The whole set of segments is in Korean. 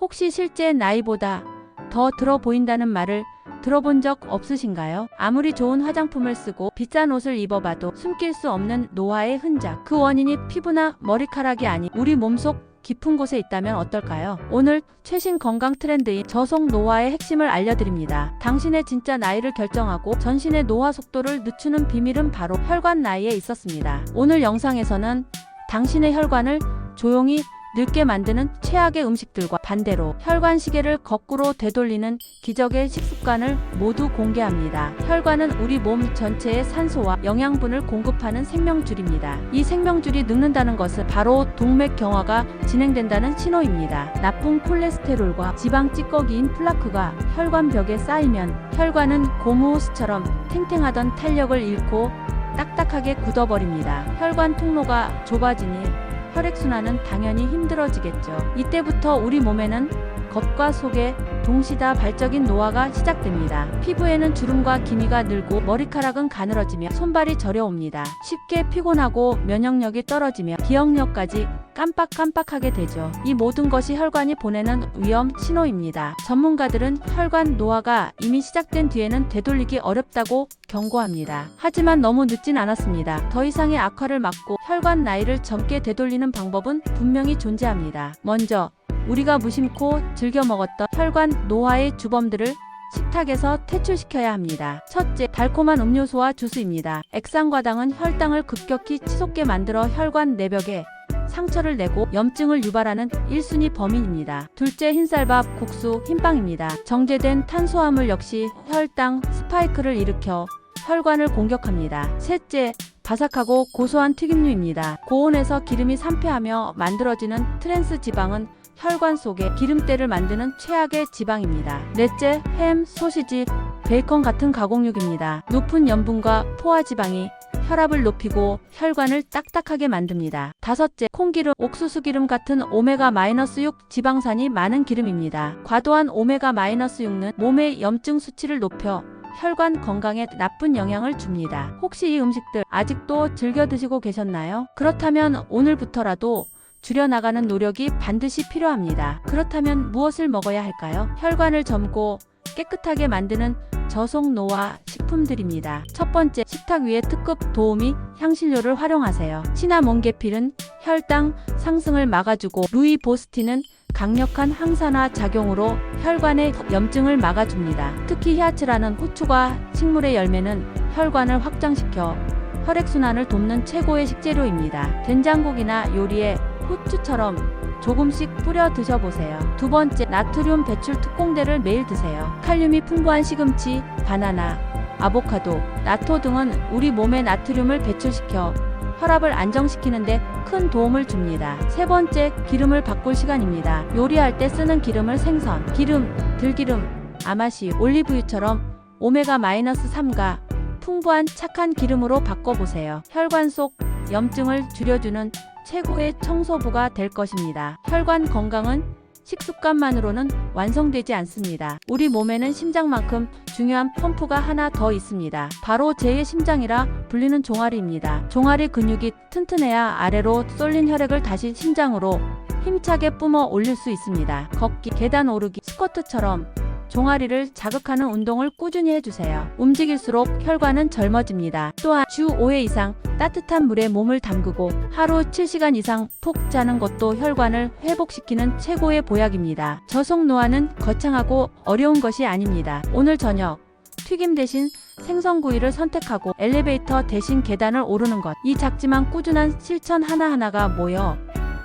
혹시 실제 나이보다 더 들어 보인다는 말을 들어본 적 없으신가요? 아무리 좋은 화장품을 쓰고 비싼 옷을 입어봐도 숨길 수 없는 노화의 흔적. 그 원인이 피부나 머리카락이 아닌 우리 몸속 깊은 곳에 있다면 어떨까요? 오늘 최신 건강 트렌드인 저속 노화의 핵심을 알려드립니다. 당신의 진짜 나이를 결정하고 전신의 노화 속도를 늦추는 비밀은 바로 혈관 나이에 있었습니다. 오늘 영상에서는 당신의 혈관을 조용히 늙게 만드는 최악의 음식들과 반대로 혈관 시계를 거꾸로 되돌리는 기적의 식습관을 모두 공개합니다. 혈관은 우리 몸 전체에 산소와 영양분을 공급하는 생명줄입니다. 이 생명줄이 늙는다는 것은 바로 동맥 경화가 진행된다는 신호입니다. 나쁜 콜레스테롤과 지방 찌꺼기인 플라크가 혈관 벽에 쌓이면 혈관은 고무호스처럼 탱탱하던 탄력을 잃고 딱딱하게 굳어버립니다. 혈관 통로가 좁아지니 혈액순환은 당연히 힘들어지겠죠. 이때부터 우리 몸에는 겉과 속에 동시다 발적인 노화가 시작됩니다. 피부에는 주름과 기미가 늘고 머리카락은 가늘어지며 손발이 저려옵니다. 쉽게 피곤하고 면역력이 떨어지며 기억력까지 깜빡깜빡하게 되죠. 이 모든 것이 혈관이 보내는 위험 신호입니다. 전문가들은 혈관 노화가 이미 시작된 뒤에는 되돌리기 어렵다고 경고합니다. 하지만 너무 늦진 않았습니다. 더 이상의 악화를 막고 혈관 나이를 젊게 되돌리는 방법은 분명히 존재합니다. 먼저 우리가 무심코 즐겨 먹었던 혈관 노화의 주범들을 식탁에서 퇴출시켜야 합니다. 첫째, 달콤한 음료수와 주스입니다. 액상과당은 혈당을 급격히 치솟게 만들어 혈관 내벽에 상처를 내고 염증을 유발하는 1순위 범인입니다. 둘째, 흰쌀밥, 국수, 흰빵입니다. 정제된 탄수화물 역시 혈당 스파이크를 일으켜 혈관을 공격합니다. 셋째, 바삭하고 고소한 튀김류입니다. 고온에서 기름이 산패하며 만들어지는 트랜스 지방은 혈관 속에 기름때를 만드는 최악의 지방입니다. 넷째, 햄, 소시지, 베이컨 같은 가공육입니다. 높은 염분과 포화 지방이 혈압을 높이고 혈관을 딱딱하게 만듭니다. 다섯째, 콩기름, 옥수수 기름 같은 오메가-6 지방산이 많은 기름입니다. 과도한 오메가-6는 몸의 염증 수치를 높여 혈관 건강에 나쁜 영향을 줍니다. 혹시 이 음식들 아직도 즐겨 드시고 계셨나요? 그렇다면 오늘부터라도 줄여나가는 노력이 반드시 필요합니다. 그렇다면 무엇을 먹어야 할까요? 혈관을 젊고 깨끗하게 만드는 저속 노화 식품들입니다. 첫 번째, 식탁 위에 특급 도우미 향신료를 활용하세요. 시나몬계필은 혈당 상승을 막아주고 루이보스틴은 강력한 항산화 작용으로 혈관의 염증을 막아줍니다. 특히 히아츠라는 후추가 식물의 열매는 혈관을 확장시켜 혈액순환을 돕는 최고의 식재료입니다. 된장국이나 요리에 후추처럼 조금씩 뿌려 드셔보세요. 두 번째, 나트륨 배출 특공대를 매일 드세요. 칼륨이 풍부한 시금치, 바나나, 아보카도, 나토 등은 우리 몸에 나트륨을 배출시켜 혈압을 안정시키는데 큰 도움을 줍니다. 세 번째, 기름을 바꿀 시간입니다. 요리할 때 쓰는 기름을 생선, 기름, 들기름, 아마시, 올리브유처럼 오메가-3가 풍부한 착한 기름으로 바꿔보세요. 혈관 속 염증을 줄여주는 최고의 청소부가 될 것입니다. 혈관 건강은 식습관만으로는 완성되지 않습니다. 우리 몸에는 심장만큼 중요한 펌프가 하나 더 있습니다. 바로 제2의 심장이라 불리는 종아리입니다. 종아리 근육이 튼튼해야 아래로 쏠린 혈액을 다시 심장으로 힘차게 뿜어 올릴 수 있습니다. 걷기, 계단 오르기, 스쿼트처럼 종아리를 자극하는 운동을 꾸준히 해주세요. 움직일수록 혈관은 젊어집니다. 또한 주 5회 이상 따뜻한 물에 몸을 담그고 하루 7시간 이상 푹 자는 것도 혈관을 회복시키는 최고의 보약입니다. 저속 노화는 거창하고 어려운 것이 아닙니다. 오늘 저녁 튀김 대신 생선구이를 선택하고 엘리베이터 대신 계단을 오르는 것. 이 작지만 꾸준한 실천 하나하나가 모여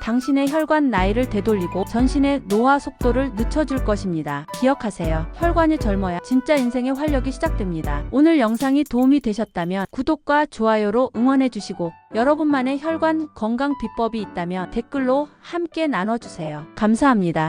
당신의 혈관 나이를 되돌리고 전신의 노화 속도를 늦춰줄 것입니다. 기억하세요. 혈관이 젊어야 진짜 인생의 활력이 시작됩니다. 오늘 영상이 도움이 되셨다면 구독과 좋아요로 응원해주시고 여러분만의 혈관 건강 비법이 있다면 댓글로 함께 나눠주세요. 감사합니다.